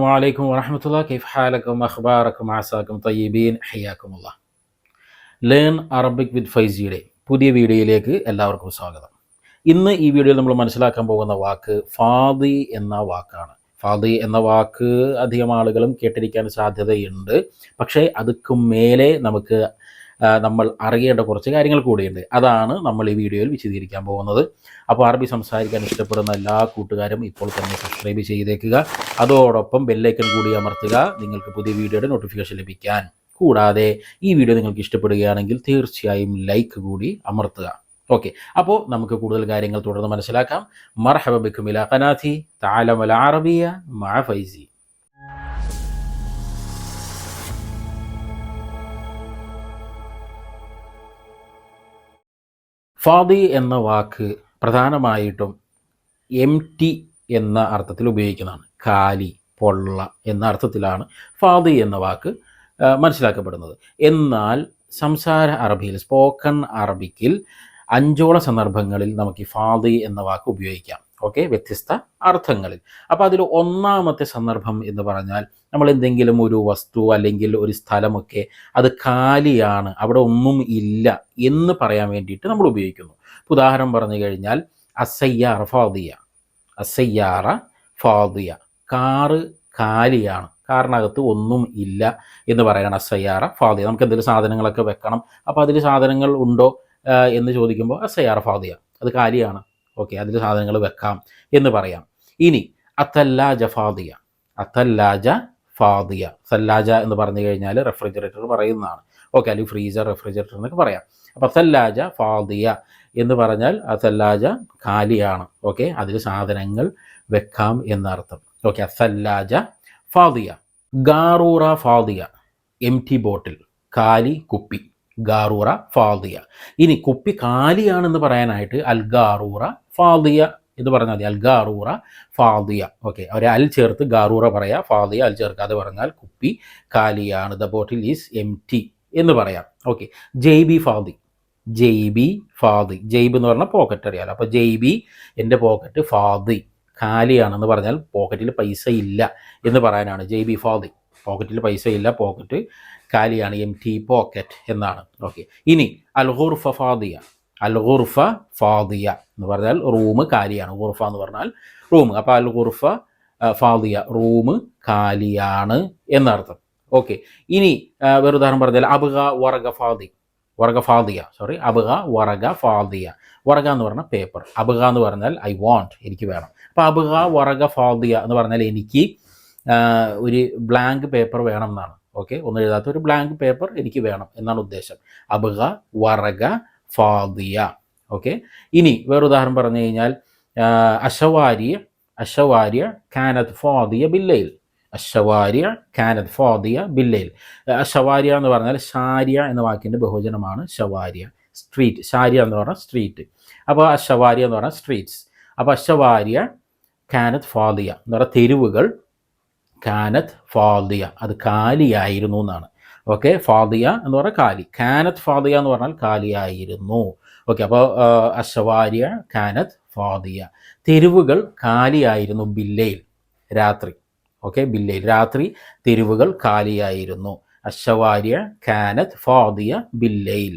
അസ്സാം വലൈക്കും വറഹമത്തുള്ള കിഫ് ഹാലക്കും അഖ്ബാറക്കും ആസാക്കും തയ്യബീൻ. ഹയ്യാക്കുമുള്ള ലേൺ അറബിക് വിത്ത് ഫൈസിയുടെ പുതിയ വീഡിയോയിലേക്ക് എല്ലാവർക്കും സ്വാഗതം. ഇന്ന് ഈ വീഡിയോയിൽ നമ്മൾ മനസ്സിലാക്കാൻ പോകുന്ന വാക്ക് ഫാദി എന്ന വാക്കാണ്. ഫാദി എന്ന വാക്ക് അധികം ആളുകളും കേട്ടിരിക്കാൻ സാധ്യതയുണ്ട്. പക്ഷേ അതുക്കും മേലെ നമുക്ക് നമ്മൾ അറിയേണ്ട കുറച്ച് കാര്യങ്ങൾ കൂടിയുണ്ട്. അതാണ് നമ്മൾ ഈ വീഡിയോയിൽ വിശദീകരിക്കാൻ പോകുന്നത്. അപ്പോൾ അറബി സംസാരിക്കാൻ ഇഷ്ടപ്പെടുന്ന എല്ലാ കൂട്ടുകാരും ഇപ്പോൾ തന്നെ സബ്സ്ക്രൈബ് ചെയ്തേക്കുക. അതോടൊപ്പം ബെല്ലൈക്കൺ കൂടി അമർത്തുക. നിങ്ങൾക്ക് പുതിയ വീഡിയോയുടെ നോട്ടിഫിക്കേഷൻ ലഭിക്കാൻ. കൂടാതെ ഈ വീഡിയോ നിങ്ങൾക്ക് ഇഷ്ടപ്പെടുകയാണെങ്കിൽ തീർച്ചയായും ലൈക്ക് കൂടി അമർത്തുക. ഓക്കെ അപ്പോൾ നമുക്ക് കൂടുതൽ കാര്യങ്ങൾ തുടർന്ന് മനസ്സിലാക്കാം. മർഹബ ബിക്കുമില കനാഥി താലമല അറബിയ മഅ ഫൈസി. ഫാദി എന്ന വാക്ക് പ്രധാനമായിട്ടും എം ടി എന്ന അർത്ഥത്തിൽ ഉപയോഗിക്കുന്നതാണ്. കാലി പൊള്ള എന്ന അർത്ഥത്തിലാണ് ഫാദി എന്ന വാക്ക് മനസ്സിലാക്കപ്പെടുന്നത്. എന്നാൽ സംസാര അറബിയിൽ സ്പോക്കൺ അറബിക്കിൽ അഞ്ചോളം സന്ദർഭങ്ങളിൽ നമുക്ക് ഈ ഫാദി എന്ന വാക്ക് ഉപയോഗിക്കാം. ഓക്കെ വ്യത്യസ്ത അർത്ഥങ്ങളിൽ. അപ്പോൾ അതിൽ ഒന്നാമത്തെ സന്ദർഭം എന്ന് പറഞ്ഞാൽ നമ്മൾ എന്തെങ്കിലും ഒരു വസ്തു അല്ലെങ്കിൽ ഒരു സ്ഥലമൊക്കെ അത് കാലിയാണ് അവിടെ ഒന്നും ഇല്ല എന്ന് പറയാൻ വേണ്ടിയിട്ട് നമ്മൾ ഉപയോഗിക്കുന്നു. ഉദാഹരണം പറഞ്ഞു കഴിഞ്ഞാൽ അസയ്യാറ ഫാദിയ. അസയ്യാറ ഫാദിയ. കാറ് കാലിയാണ് കാറിനകത്ത് ഒന്നും ഇല്ല എന്ന് പറയണം. അസയ്യാറ ഫാദിയ. നമുക്ക് എന്തെങ്കിലും സാധനങ്ങളൊക്കെ വെക്കണം. അപ്പോൾ അതിൽ സാധനങ്ങൾ ഉണ്ടോ എന്ന് ചോദിക്കുമ്പോൾ അസയ്യാറ ഫാദിയ. അത് കാലിയാണ്. ഓക്കെ അതിൽ സാധനങ്ങൾ വെക്കാം എന്ന് പറയാം. ഇനി അത്തല്ലാജ ഫാദിയ. അത്തല്ലാജ ഫാദിയ. സല്ലാജ എന്ന് പറഞ്ഞു കഴിഞ്ഞാൽ റെഫ്രിജറേറ്റർ പറയുന്നതാണ്. ഓക്കെ അല്ലെങ്കിൽ ഫ്രീസർ റെഫ്രിജറേറ്റർ എന്നൊക്കെ പറയാം. അപ്പോൾ അത്തല്ലാജ ഫാദിയ എന്ന് പറഞ്ഞാൽ അത്തല്ലാജ കാലിയാണ് ഓക്കെ അതിൽ സാധനങ്ങൾ വെക്കാം എന്നർത്ഥം. ഓക്കെ അസല്ലാജ ഫാദിയ. ഗാറൂറ ഫാദിയ. എം ടി ബോട്ടിൽ കാലി കുപ്പി. ഗാറൂറ ഫാദിയ. ഇനി കുപ്പി കാലിയാണെന്ന് പറയാനായിട്ട് അൽ ഗാറൂറ ഫാദിയ എന്ന് പറഞ്ഞാൽ മതി. അൽ ഗാറൂറ ഫാദിയ. ഓക്കെ അവരെ അൽ ചേർത്ത് ഗാറൂറ പറയാം. ഫാദിയ അൽ ചേർക്കാതെ പറഞ്ഞാൽ കുപ്പി കാലിയാണ്. The bottle is empty എന്ന് പറയാം. ഓക്കെ ജെയ്ബി ഫാദി. ജെയ്ബി ഫാദി. ജെയ്ബ് എന്ന് പറഞ്ഞാൽ പോക്കറ്റ് അറിയാലോ. അപ്പോൾ ജെയ്ബി എന്റെ പോക്കറ്റ് ഫാദി. കാലിയാണെന്ന് പറഞ്ഞാൽ പോക്കറ്റിൽ പൈസ ഇല്ല എന്ന് പറയാനാണ് ജെയ്ബി ഫാദി. പോക്കറ്റിൽ പൈസ ഇല്ല പോക്കറ്റ് കാലിയാണ് എം ടി പോക്കറ്റ് എന്നാണ്. ഓക്കെ ഇനി അൽ ഖുർഫ ഫാദിയ. അൽ ഗുർഫ ഫാദിയ എന്ന് പറഞ്ഞാൽ റൂം കാലിയാണ്. ഖുർഫ എന്ന് പറഞ്ഞാൽ റൂം. അപ്പോൾ അൽ ഗുർഫ ഫാദിയ റൂം കാലിയാണ് എന്നർത്ഥം. ഓക്കെ. ഇനി വേറെ ഉദാഹരണം പറഞ്ഞാൽ അബുഗ വറഗ ഫാദി. വറഗ ഫാദിയ സോറി. അബുഗ വറഗ ഫാദിയ. വറഗ എന്ന് പറഞ്ഞാൽ പേപ്പർ. അബുഗ എന്ന് പറഞ്ഞാൽ ഐ വാണ്ട് എനിക്ക് വേണം. അപ്പോൾ അബുഗ വറഗ ഫാദിയ എന്ന് പറഞ്ഞാൽ എനിക്ക് ഒരു ബ്ലാങ്ക് പേപ്പർ വേണം എന്നാണ്. ഓക്കെ. ഒന്നും എഴുതാത്ത ഒരു ബ്ലാങ്ക് പേപ്പർ എനിക്ക് വേണം എന്നാണ് ഉദ്ദേശം. അബുഗ വറഗ ഫാദിയ. ഓക്കെ? ഇനി വേറെ ഉദാഹരണം പറഞ്ഞു കഴിഞ്ഞാൽ അശവാരിയ അശവാരിയ കാനത്ത് ഫാദിയ ബില്ലയിൽ. അശവാരിയ കാനത്ത് ഫാദിയ ബില്ലയിൽ. അശവാരിയ എന്ന് പറഞ്ഞാൽ ഷാരിയ എന്ന വാക്കിന്റെ ബഹുജനമാണ് ഷവാരിയ സ്ട്രീറ്റ് ഷാരിയ എന്ന് പറഞ്ഞാൽ സ്ട്രീറ്റ് അപ്പോൾ അശവാരിയ എന്ന് പറഞ്ഞാൽ സ്ട്രീറ്റ്സ് അപ്പോൾ അശവാരിയ കാനത്ത് ഫാദിയ. എന്ന് പറഞ്ഞാൽ തെരുവുകൾ കാനത്ത് ഫാദിയ. അത് കാലിയായിരുന്നു എന്നാണ്. ഓക്കെ ഫാദിയ എന്ന് പറഞ്ഞാൽ കാലി. കാനത്ത് ഫാദിയ എന്ന് പറഞ്ഞാൽ കാലിയായിരുന്നു. ഓക്കെ അപ്പോൾ അശവാരിയ കാനത്ത് ഫാദിയ. തെരുവുകൾ കാലിയായിരുന്നു ബില്ലയിൽ രാത്രി. ഓക്കെ ബില്ലയിൽ. രാത്രി തെരുവുകൾ കാലിയായിരുന്നു. അശവാരിയ കാനത്ത് ഫാദിയ ബില്ലയിൽ.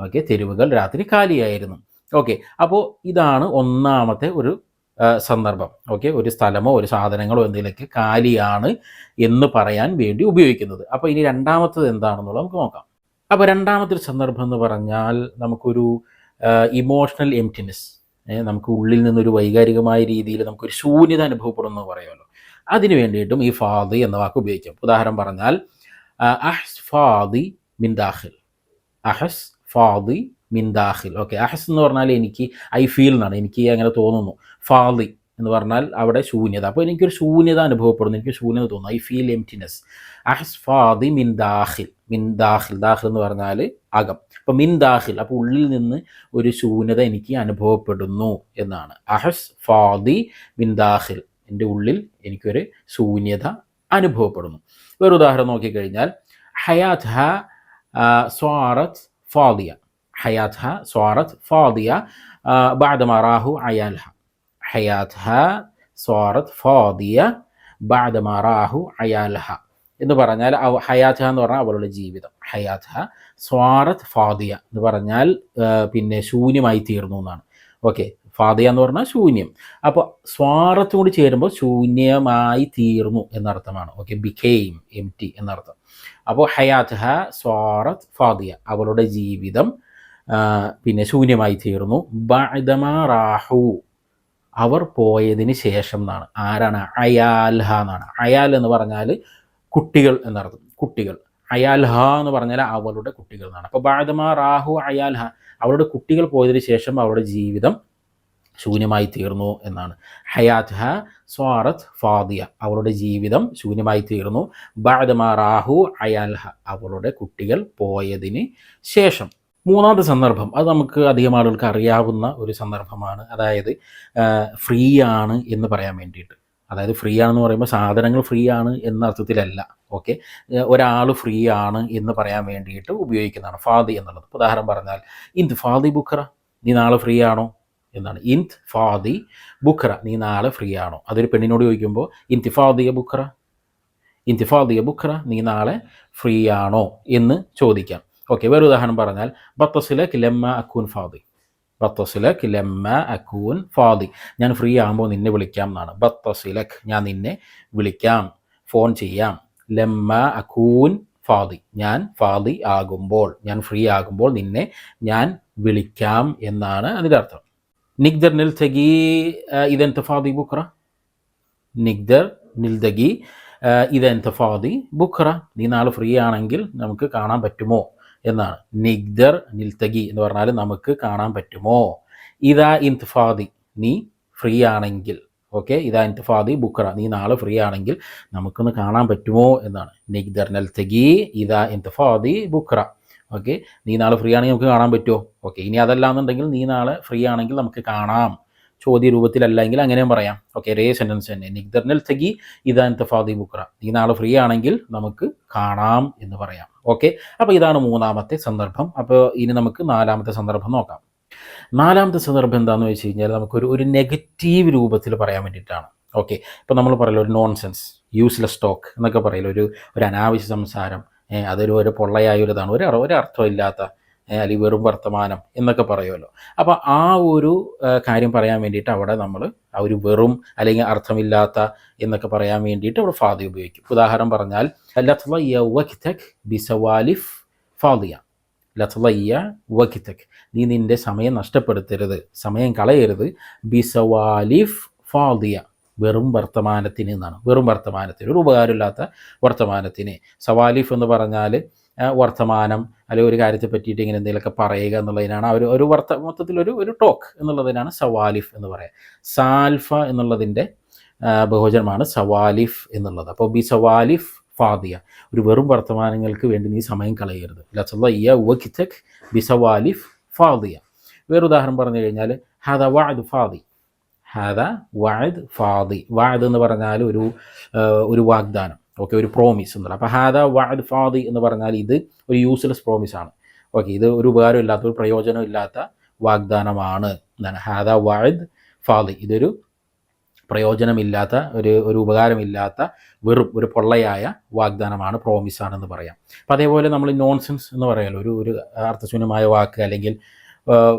ഓക്കെ തെരുവുകൾ രാത്രി കാലിയായിരുന്നു. ഓക്കെ അപ്പോൾ ഇതാണ് ഒന്നാമത്തെ ഒരു സന്ദർഭം. ഓക്കെ? ഒരു സ്ഥലമോ ഒരു സാധനങ്ങളോ എന്തെങ്കിലുമൊക്കെ കാലിയാണ് എന്ന് പറയാൻ വേണ്ടി ഉപയോഗിക്കുന്നത്. അപ്പോൾ ഇനി രണ്ടാമത്തത് എന്താണെന്നുള്ളത് നമുക്ക് നോക്കാം. അപ്പോൾ രണ്ടാമത്തെ സന്ദർഭം എന്ന് പറഞ്ഞാൽ നമുക്കൊരു ഇമോഷണൽ എംറ്റിനെസ് നമുക്ക് ഉള്ളിൽ നിന്നൊരു വൈകാരികമായ രീതിയിൽ നമുക്കൊരു ശൂന്യത അനുഭവപ്പെടുന്നു എന്ന് പറയുമല്ലോ. അതിന് വേണ്ടിയിട്ടും ഈ ഫാദി എന്ന വാക്ക് ഉപയോഗിക്കാം. ഉദാഹരണം പറഞ്ഞാൽ അഹ്സ് ഫാദി മിൻ ദാഖിൽ. അഹസ് ഫാദി മിൻ ദാഖിൽ. ഓക്കെ? അഹസ് എന്ന് പറഞ്ഞാൽ എനിക്ക് ഐ ഫീൽ എന്നാണ്. എനിക്ക് അങ്ങനെ തോന്നുന്നു. ഫാളി എന്ന് പറഞ്ഞാൽ അവിടെ ശൂന്യത. അപ്പോൾ എനിക്കൊരു ശൂന്യത അനുഭവപ്പെടുന്നു. എനിക്ക് ശൂന്യത തോന്നുന്നു. ഐ ഫീൽ എംറ്റിനെസ് അഹ്സ് ഫാദി മിൻ ദാഹിൽ മിൻ ദാഹിൽ ദാഹിൽ എന്ന് പറഞ്ഞാൽ അകം. അപ്പോൾ മിൻ ദാഹിൽ അപ്പോൾ ഉള്ളിൽ നിന്ന് ഒരു ശൂന്യത എനിക്ക് അനുഭവപ്പെടുന്നു എന്നാണ്. അഹസ് ഫാദി മിൻ ദാഹിൽ എന്റെ ഉള്ളിൽ എനിക്കൊരു ശൂന്യത അനുഭവപ്പെടുന്നു. വേറെ ഉദാഹരണം നോക്കിക്കഴിഞ്ഞാൽ ഹയാത് ഹ സ്വാറത് ഫാദിയ. ഹയാത് ഹ സ്വാറത് ഫാദിയ ബാദമാറാഹു അയാൽ ഹ ഹയാത്ത്ഹ സ്വാറത്ത് ഫാദിയ ബാദമാറാഹു അയാൽഹ എന്ന് പറഞ്ഞാൽ ഹയാത്ത എന്ന് പറഞ്ഞാൽ അവളുടെ ജീവിതം. ഹയാത്ത സ്വാറത്ത് ഫാദിയ എന്ന് പറഞ്ഞാൽ പിന്നെ ശൂന്യമായി തീർന്നു എന്നാണ്. ഓക്കെ ഫാദിയ എന്ന് പറഞ്ഞാൽ ശൂന്യം. അപ്പോൾ സ്വാറത്തും കൂടി ചേരുമ്പോൾ ശൂന്യമായി തീർന്നു എന്നർത്ഥമാണ്. ഓക്കെ ബിക്കെയിം എം ടി എന്നർത്ഥം. അപ്പോൾ ഹയാത്ത ഹ സ്വാറത്ത് ഫാദിയ അവളുടെ ജീവിതം പിന്നെ ശൂന്യമായി തീർന്നു. ബാദമാറാഹു അവർ പോയതിന് ശേഷം എന്നാണ്. ആരാണ്? അയാൽഹ എന്നാണ്. അയാൽ എന്ന് പറഞ്ഞാൽ കുട്ടികൾ എന്നർത്ഥം. കുട്ടികൾ. അയാൽഹ എന്ന് പറഞ്ഞാൽ അവളുടെ കുട്ടികൾ എന്നാണ്. അപ്പോൾ ബാദമാ റാഹു അയാൽഹ അവളുടെ കുട്ടികൾ പോയതിന് ശേഷം അവളുടെ ജീവിതം ശൂന്യമായി തീർന്നു എന്നാണ്. ഹയാത് ഹ സ്വാറത്ത് ഫാദിയ. അവളുടെ ജീവിതം ശൂന്യമായി തീർന്നു. ബാദമാ റാഹു അയാൽഹ അവളുടെ കുട്ടികൾ പോയതിന് ശേഷം. മൂന്നാമത്തെ സന്ദർഭം അത് നമുക്ക് അധികം ആളുകൾക്ക് അറിയാവുന്ന ഒരു സന്ദർഭമാണ്. അതായത് ഫ്രീ ആണ് എന്ന് പറയാൻ വേണ്ടിയിട്ട്. അതായത് ഫ്രീ ആണെന്ന് പറയുമ്പോൾ സാധനങ്ങൾ ഫ്രീ ആണ് എന്ന അർത്ഥത്തിലല്ല ഓക്കെ? ഒരാൾ ഫ്രീ ആണ് എന്ന് പറയാൻ വേണ്ടിയിട്ട് ഉപയോഗിക്കുന്നതാണ് ഫാദി എന്നുള്ളത്. ഉദാഹരണം പറഞ്ഞാൽ ഇന്ത് ഫാദി ബുഖറ? നീ നാളെ ഫ്രീ ആണോ എന്നാണ്. ഇന്ത് ഫാദി ബുഖറ? നീ നാളെ ഫ്രീ ആണോ അതൊരു പെണ്ണിനോട് ചോദിക്കുമ്പോൾ ഇന്ത് ഇന്തിഫാദിയ ബുഖറ? ഇന്തിഫാദിയ ബുഖറ? നീ നാളെ ഫ്രീ ആണോ എന്ന് ചോദിക്കാം. ഓക്കെ വേറെ ഉദാഹരണം പറഞ്ഞാൽ ബത്തസിലക് ലമ്മ അക്കൂൻ ഫാദി. ബത്തസിലക് ലമ്മ അക്കൂൻ ഫാദി. ഞാൻ ഫ്രീ ആകുമ്പോൾ നിന്നെ വിളിക്കാം എന്നാണ്. ബത്തസിലക് ഞാൻ നിന്നെ വിളിക്കാം ഫോൺ ചെയ്യാം. ലമ്മ അക്കൂൻ ഫാദി. ഞാൻ ഫാദി ആകുമ്പോൾ ഞാൻ ഫ്രീ ആകുമ്പോൾ നിന്നെ ഞാൻ വിളിക്കാം എന്നാണ് അതിന്റെ അർത്ഥം. നിഗ്ദർ നിൽതഗി ഇതെൻ ഫാദി ബുക്ര നിഗ്ദർ നിൽതഗി ഇതെൻ ഫാദി ബുക്ര നീ നാളെ ഫ്രീ ആണെങ്കിൽ നമുക്ക് കാണാൻ പറ്റുമോ? എന്നാണ്. നിഗ്ദർ നിൽത്തകി എന്ന് പറഞ്ഞാൽ നമുക്ക് കാണാൻ പറ്റുമോ? ഇതാ ഇൻതുഫാദി. നീ ഫ്രീ ആണെങ്കിൽ ഓക്കെ? ഇതാ ഇൻതുഫാദി ബുക്ര നീ നാളെ ഫ്രീ ആണെങ്കിൽ നമുക്കൊന്ന് കാണാൻ പറ്റുമോ എന്നാണ്. നിഗ്ദർ നൽതകി ഇതാ ഇൻതുഫാദി ബുക്ര ഓക്കെ? നീ നാളെ ഫ്രീ ആണെങ്കിൽ നമുക്ക് കാണാൻ പറ്റുമോ? ഓക്കെ ഇനി അതല്ല എന്നുണ്ടെങ്കിൽ നീ നാളെ ഫ്രീ ആണെങ്കിൽ നമുക്ക് കാണാം. ചോദ്യ രൂപത്തിലല്ലെങ്കിൽ അങ്ങനെയും പറയാം. ഓക്കെ ഒരേ സെന്റൻസ് തന്നെ. നിഗ്ദർനൽ തകി ഇതാൻ തഫാദി ബുക്ര. നീ നാളെ ഫ്രീ ആണെങ്കിൽ നമുക്ക് കാണാം എന്ന് പറയാം. ഓക്കെ അപ്പോൾ ഇതാണ് മൂന്നാമത്തെ സന്ദർഭം. അപ്പോൾ ഇനി നമുക്ക് നാലാമത്തെ സന്ദർഭം നോക്കാം. നാലാമത്തെ സന്ദർഭം എന്താണെന്ന് വെച്ച് കഴിഞ്ഞാൽ നമുക്കൊരു ഒരു നെഗറ്റീവ് രൂപത്തിൽ പറയാൻ വേണ്ടിയിട്ടാണ്. ഓക്കെ ഇപ്പോൾ നമ്മൾ പറയലോ ഒരു നോൺസെൻസ് യൂസ്ലെസ് ടോക്ക് എന്നൊക്കെ പറയലോ ഒരു ഒരു അനാവശ്യ സംസാരം അതൊരു ഒരു പൊള്ളയായ ഒരു ഇതാണ് ഒരു ഒരു അർത്ഥമില്ലാത്ത അല്ലെങ്കിൽ വെറും വർത്തമാനം എന്നൊക്കെ പറയുമല്ലോ. അപ്പോൾ ആ ഒരു കാര്യം പറയാൻ വേണ്ടിയിട്ട് അവിടെ നമ്മൾ ആ ഒരു വെറും അല്ലെങ്കിൽ അർത്ഥമില്ലാത്ത എന്നൊക്കെ പറയാൻ വേണ്ടിയിട്ട് അവിടെ ഫാദി ഉപയോഗിക്കും. ഉദാഹരണം പറഞ്ഞാൽ ബിസവാലിഫ് ഫാദിയ. നീ നിന്റെ സമയം നഷ്ടപ്പെടുത്തരുത് സമയം കളയരുത് ബിസവാലിഫ് ഫാദിയ. വെറും വർത്തമാനത്തിന് എന്നാണ്. വെറും വർത്തമാനത്തിന് ഒരു ഉപകാരമില്ലാത്ത വർത്തമാനത്തിന്. സവാലിഫ് എന്ന് പറഞ്ഞാൽ വർത്തമാനം അല്ലെങ്കിൽ ഒരു കാര്യത്തെ പറ്റിയിട്ട് ഇങ്ങനെ എന്തെങ്കിലുമൊക്കെ പറയുക എന്നുള്ളതിനാണ് ഒരു ഒരു വർത്ത മൊത്തത്തിലൊരു ഒരു ടോക്ക് എന്നുള്ളതിനാണ് സവാലിഫ് എന്ന് പറയുക സാൽഫ എന്നുള്ളതിന്റെ ബഹുജനമാണ് സവാലിഫ് എന്നുള്ളത്. അപ്പോൾ ബി സവാലിഫ് ഫാദിയ. ഒരു വെറും വർത്തമാനങ്ങൾക്ക് വേണ്ടി നീ സമയം കളയരുത്. വഖിതക് ബി സവാലിഫ് ഫാദിയ. വേറെ ഉദാഹരണം പറഞ്ഞു കഴിഞ്ഞാൽ ഹദ വാദ് ഫാദി. ഹാദ വാദ് ഫാദി. വാദ് എന്ന് പറഞ്ഞാൽ ഒരു ഒരു വാഗ്ദാനം. ഓക്കെ ഒരു പ്രോമിസ് എന്നുള്ളത്. അപ്പോൾ ഹാദ വാദ് ഫാദി എന്ന് പറഞ്ഞാൽ ഇത് ഒരു യൂസ്ലെസ് പ്രോമിസ് ആണ്. ഓക്കെ ഇത് ഒരു ഉപകാരം ഇല്ലാത്ത ഒരു പ്രയോജനം ഇല്ലാത്ത വാഗ്ദാനമാണ്. എന്നാണ് ഹാദ വാദ് ഫാദി. ഇതൊരു പ്രയോജനമില്ലാത്ത ഒരു ഒരു ഉപകാരമില്ലാത്ത വെറും ഒരു പൊള്ളയായ വാഗ്ദാനമാണ് പ്രോമിസ് ആണെന്ന് പറയാം. അപ്പം അതേപോലെ നമ്മൾ നോൺസെൻസ് എന്ന് പറയാലോ ഒരു ഒരു അർത്ഥശൂന്യമായ വാക്ക് അല്ലെങ്കിൽ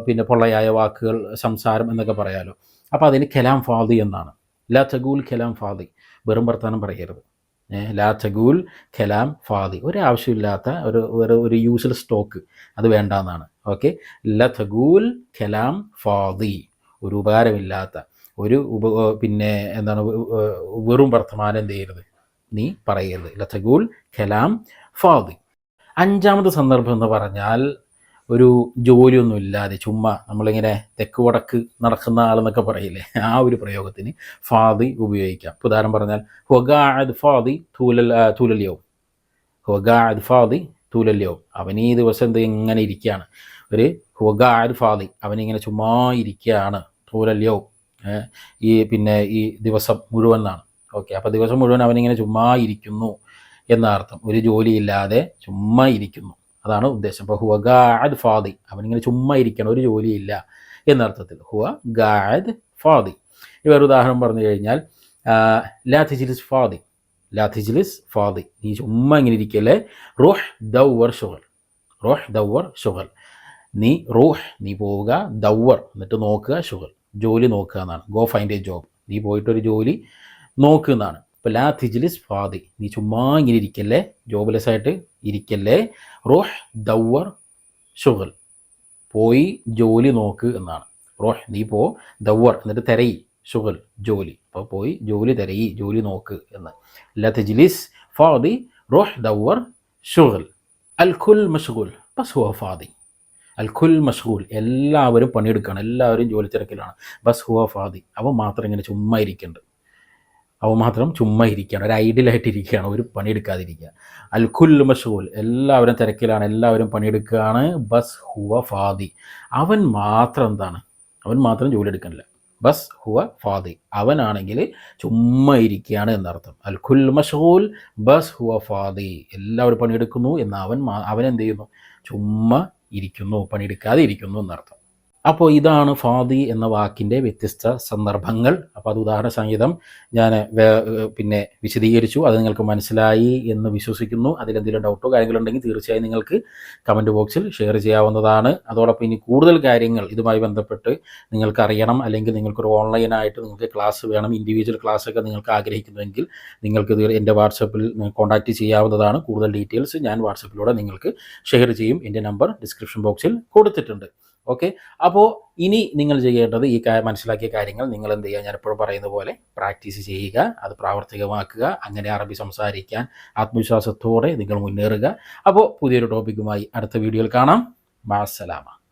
പിന്നെ പൊള്ളയായ വാക്കുകൾ സംസാരം എന്നൊക്കെ പറയാലോ. അപ്പോൾ അതിന് കലാം ഫാദി എന്നാണ്. ലാ തഗൂൽ കലാം ഫാദി. വെറും വർത്താനം പറയരുത്. ഏ, ലാ കലാം ഫാദി. ഒരു ആവശ്യമില്ലാത്ത ഒരു വേറെ ഒരു യൂസ്ലെസ് സ്റ്റോക്ക് അത് വേണ്ടാന്നാണ്. ഓക്കെ ലഥഗൂൽ കലാം ഫാദി. ഒരു ഉപകാരമില്ലാത്ത ഒരു ഉപ പിന്നെ എന്താണ് വെറും വർത്തമാനം എന്ത് ചെയ്യരുത്? നീ പറയരുത്. ലഥഗൂൽ കലാം ഫാദി. അഞ്ചാമത് സന്ദർഭം എന്ന് പറഞ്ഞാൽ ഒരു ജോലിയൊന്നും ഇല്ലാതെ ചുമ്മാ നമ്മളിങ്ങനെ തെക്ക് വടക്ക് നടക്കുന്ന ആളെന്നൊക്കെ പറയില്ലേ? ആ ഒരു പ്രയോഗത്തിന് ഫാദി ഉപയോഗിക്കാം. ഉദാഹരണം പറഞ്ഞാൽ ഹൊഗാദ് ഫാദി തൂലൽ തൂലല്യവും ഹൊഗാദ് ഫാദി തൂലല്യവും അവൻ ഈ ദിവസം എന്ത് ഇങ്ങനെ ഇരിക്കുകയാണ്. ഒരു ഹൊഗാദ് ഫാദി അവനിങ്ങനെ ചുമ്മാ ഇരിക്കുകയാണ്. തൂലല്യവും ഈ പിന്നെ ഈ ദിവസം മുഴുവൻ എന്നാണ് ഓക്കെ അപ്പോൾ ദിവസം മുഴുവൻ അവനിങ്ങനെ ചുമ്മാ ഇരിക്കുന്നു എന്ന അർത്ഥം ഒരു ജോലിയില്ലാതെ ചുമ്മാ ഇരിക്കുന്നു. അതാണ് ഉദ്ദേശം. അപ്പോൾ ഹുവ ഗാഡ് ഫാദി. അവനിങ്ങനെ ചുമ്മാ ഇരിക്കണം ഒരു ജോലിയില്ല എന്നർത്ഥത്തിൽ. ഹുവ ഗാഡ് ഫാദി. ഈ വേറെ ഉദാഹരണം പറഞ്ഞു കഴിഞ്ഞാൽ ലാ തിജിലിസ് ഫാദി. ലാ തിജിലിസ് ഫാദി. നീ ചുമ്മാ ഇങ്ങനെ ഇരിക്കല്ലേ? റോഹ് ദൗവർ ഷുഗൽ. റോഹ് ദൗവർ ഷുഗൽ. നീ റൂഹ് നീ പോവുക ദൗവർ എന്നിട്ട് നോക്കുക ഷുഗൽ. ജോലി നോക്കുക എന്നാണ്. Go find a job. നീ പോയിട്ടൊരു ജോലി നോക്കുക എന്നാണ്. ഇപ്പോൾ ലാ തിജിലിസ് ഫാദി. നീ ചുമ്മാ ഇങ്ങനെ ഇരിക്കല്ലേ? ജോബ്ലെസ് ആയിട്ട് ഇരിക്കല്ലേ? റോഹ് ദവർ ഷുഗൽ പോയി ജോലി നോക്ക് എന്നാണ്. റോഹ് നീ പോ ദവർ എന്നിട്ട് തെരയി ഷുഗൽ ജോലി. അപ്പോൾ പോയി ജോലി തെരയി ജോലി നോക്ക് എന്ന്. ലാ ഫാദി റോഹ് ദവർ ഷുഗൽ അൽ ഖുൽ മഷ്ഗുൽ ബസ് ഹുവ ഫാദി. അൽ ഖുൽ എല്ലാവരും പണിയെടുക്കുകയാണ് എല്ലാവരും ജോലി തിരക്കിലാണ്. ബസ് ഹുവ ഫാദി. അവൻ മാത്രം ഇങ്ങനെ ചുമ്മാ ഇരിക്കുന്നുണ്ട് അവൻ മാത്രം ചുമ്മാ ഇരിക്കുകയാണ്. ഒരു ഐഡിയലായിട്ട് ഇരിക്കുകയാണ്. ഒരു പണിയെടുക്കാതിരിക്കുക. അൽഖുൽ മഷൂൽ എല്ലാവരും തിരക്കിലാണ്. എല്ലാവരും പണിയെടുക്കുകയാണ്. ബസ് ഹുവ ഫാദി. അവൻ മാത്രം എന്താണ്? അവൻ മാത്രം ജോലി എടുക്കണില്ല ബസ് ഹുവ ഫാദി. അവനാണെങ്കിൽ ചുമ്മാ ഇരിക്കുകയാണ് എന്നർത്ഥം. അൽഖുൽ മഷൂൽ ബസ് ഹുവ ഫാദി. എല്ലാവരും പണിയെടുക്കുന്നു എന്ന് അവൻ അവൻ എന്ത് ചെയ്യുന്നു? ചുമ്മാ ഇരിക്കുന്നു പണിയെടുക്കാതെ ഇരിക്കുന്നു എന്നർത്ഥം. അപ്പോൾ ഇതാണ് ഫാദി എന്ന വാക്കിന്റെ വ്യത്യസ്ത സന്ദർഭങ്ങൾ. അപ്പോൾ അത് ഉദാഹരണ സംഗീതം. ഞാൻ പിന്നെ വിശദീകരിച്ചു. അത് നിങ്ങൾക്ക് മനസ്സിലായി എന്ന് വിശ്വസിക്കുന്നു. അതിലെന്തെങ്കിലും ഡൗട്ടോ കാര്യങ്ങളുണ്ടെങ്കിൽ തീർച്ചയായും നിങ്ങൾക്ക് കമന്റ് ബോക്സിൽ ഷെയർ ചെയ്യാവുന്നതാണ്. അതോടൊപ്പം ഇനി കൂടുതൽ കാര്യങ്ങൾ ഇതുമായി ബന്ധപ്പെട്ട് നിങ്ങൾക്ക് അറിയണം. അല്ലെങ്കിൽ നിങ്ങൾക്കൊരു ഓൺലൈനായിട്ട് നിങ്ങൾക്ക് ക്ലാസ് വേണം. ഇൻഡിവിജ്വൽ ക്ലാസ് ഒക്കെ നിങ്ങൾക്ക് ആഗ്രഹിക്കുന്നുവെങ്കിൽ നിങ്ങൾക്ക് എന്റെ വാട്സപ്പിൽ കോൺടാക്റ്റ് ചെയ്യാവുന്നതാണ്. കൂടുതൽ ഡീറ്റെയിൽസ് ഞാൻ വാട്സപ്പിലൂടെ നിങ്ങൾക്ക് ഷെയർ ചെയ്യും. എന്റെ നമ്പർ ഡിസ്ക്രിപ്ഷൻ ബോക്സിൽ കൊടുത്തിട്ടുണ്ട്. ഓക്കെ അപ്പോൾ ഇനി നിങ്ങൾ ചെയ്യേണ്ടത് ഈ മനസ്സിലാക്കിയ കാര്യങ്ങൾ നിങ്ങൾ എന്ത് ചെയ്യുക? ഞാൻ എപ്പോഴും പറയുന്ന പോലെ പ്രാക്ടീസ് ചെയ്യുക അത് പ്രാവർത്തികമാക്കുക അങ്ങനെ അറബി സംസാരിക്കാൻ ആത്മവിശ്വാസത്തോടെ നിങ്ങൾ മുന്നേറുക. അപ്പോൾ പുതിയൊരു ടോപ്പിക്കുമായി അടുത്ത വീഡിയോയിൽ കാണാം. മാസലാമ.